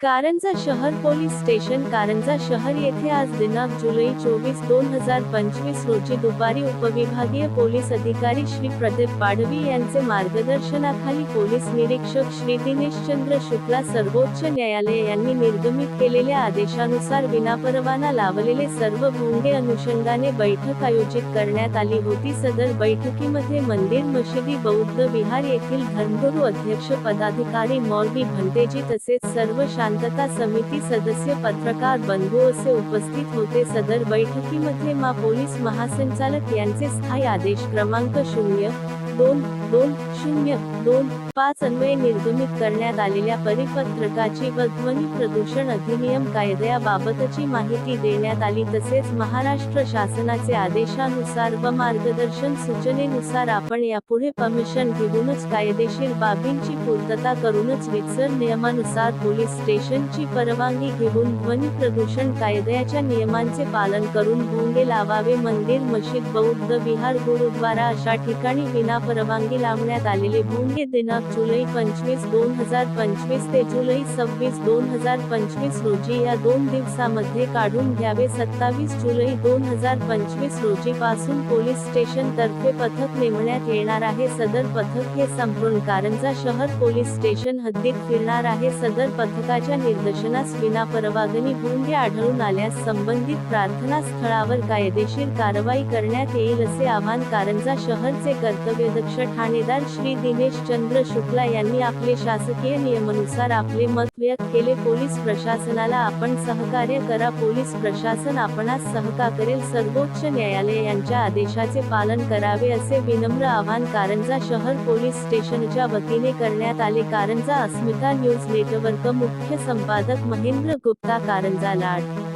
कारंजा शहर police station Karanja शहर येथे आज दिनांक जुलै चोवीस दोन हजार पंचवीस रोजी दुपारी उपविभागीय पोलीस अधिकारी श्री प्रदीप पाडवी यांचे मार्गदर्शनाखाली पोलीस निरीक्षक श्री दिनेशचंद्र शुक्ला सर्वोच्च न्यायालय यांनी निर्गमित केलेल्या आदेशानुसार विनापरवाना लावलेले सर्व भोंगे अनुषंगाने बैठक आयोजित करण्यात आली होती. सदर बैठकीमध्ये मंदिर मशिदी बौद्ध विहार येथील धर्मगुरू अध्यक्ष पदाधिकारी मौलवी भंतेजी तसेच सर्व शांतता समिती सदस्य पत्रकार बंधू असे उपस्थित होते. सदर बैठकीमध्ये मा पोलीस महासंचालक यांचे स्थायी आदेश क्रमांक शून्य दोन दोन शून्य दोन पाच अन्वये निर्गमित करण्यात आलेल्या परिपत्रकाची व ध्वनी प्रदूषण अधिनियम कायद्याबाबतची माहिती देण्यात आली. तसेच महाराष्ट्र शासनाचे आदेशानुसार व मार्गदर्शन सूचनेनुसार आपण यापुढे परमिशन घेऊनच कायदेशीर बाबींची पूर्तता करूनच रितसर नियमानुसार पोलीस स्टेशनची परवानगी घेऊन ध्वनी प्रदूषण कायद्याच्या नियमांचे पालन करून भोंगे लावावे. मंदिर मशीद बौद्ध विहार गुरुद्वारा अशा ठिकाणी विना परवानगी लावण्यात आलेले भोंगे दिनांक जुलै पंचवीस दोन हजार पंचवीस ते जुलै सव्वीस दोन हजार पंचवीस रोजी या दोन दिवसामध्ये काढून घ्यावे. सत्तावीस जुलै दोन हजार पंचवीस रोजी पासून पोलीस स्टेशन तर्फे पथक नेमण्यात येणार आहे. सदर पथक हे संपूर्ण कारंजा शहर पोलीस स्टेशन हद्दीत फिरणार आहे. सदर पथकाच्या निर्देशनास विनापरवानगी भोंगे आढळून आल्यास संबंधित प्रार्थना स्थळावर कायदेशीर कारवाई करण्यात येईल असे आवाहन कारंजा शहरचे कर्तव्य अध्यक्ष ठाणेदार श्री दिनेश चंद्र शुक्ला यांनी आपले शासकीय नियमानुसार आपले मत व्यक्त केले. पोलीस प्रशासनाला आपण सहकार्य करा. पोलीस प्रशासन आपणास सहका करेल. सर्वोच्च न्यायालय यांच्या आदेशाचे पालन करावे असे विनम्र आवाहन कारंजा शहर पोलीस स्टेशनच्या वतीने करण्यात आले. कारंजा अस्मिता न्यूज नेटवर्क मुख्य संपादक महेंद्र गुप्ता कारंजा लाड